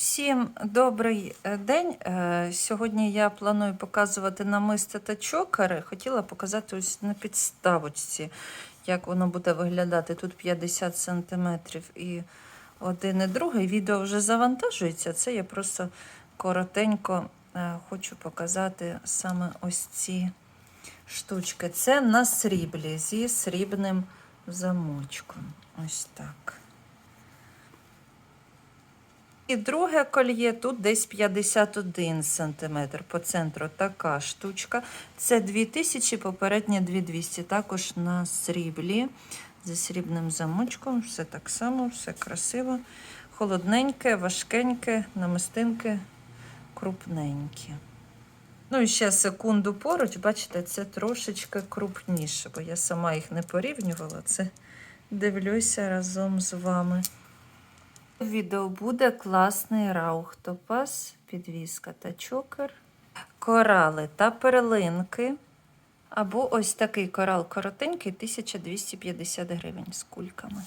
Всім добрий е, день. Е, Сьогодні я планую показувати намисти та чокери. Хотіла показати ось на підставочці, як воно буде виглядати. Тут 50 см і один і другий. Відео вже завантажується. Це я просто коротенько е, хочу показати саме ось ці штучки. Це на сріблі зі срібним замочком. Ось так. І друге кольє тут десь 51 см по центру така штучка. Це 2000, попереднє 2200. Також на сріблі зі срібним замочком. Все так само, все красиво. Холодненьке, важкеньке, намистинки крупненькі. Ну і ще секунду поруч, бачите, це трошечки крупніше, бо я сама їх не порівнювала. Це дивлюся разом з вами. Відео буде класний раухтопас, підвіска та чокер, корали та перлинки. Або ось такий корал коротенький, 1250 гривень з кульками.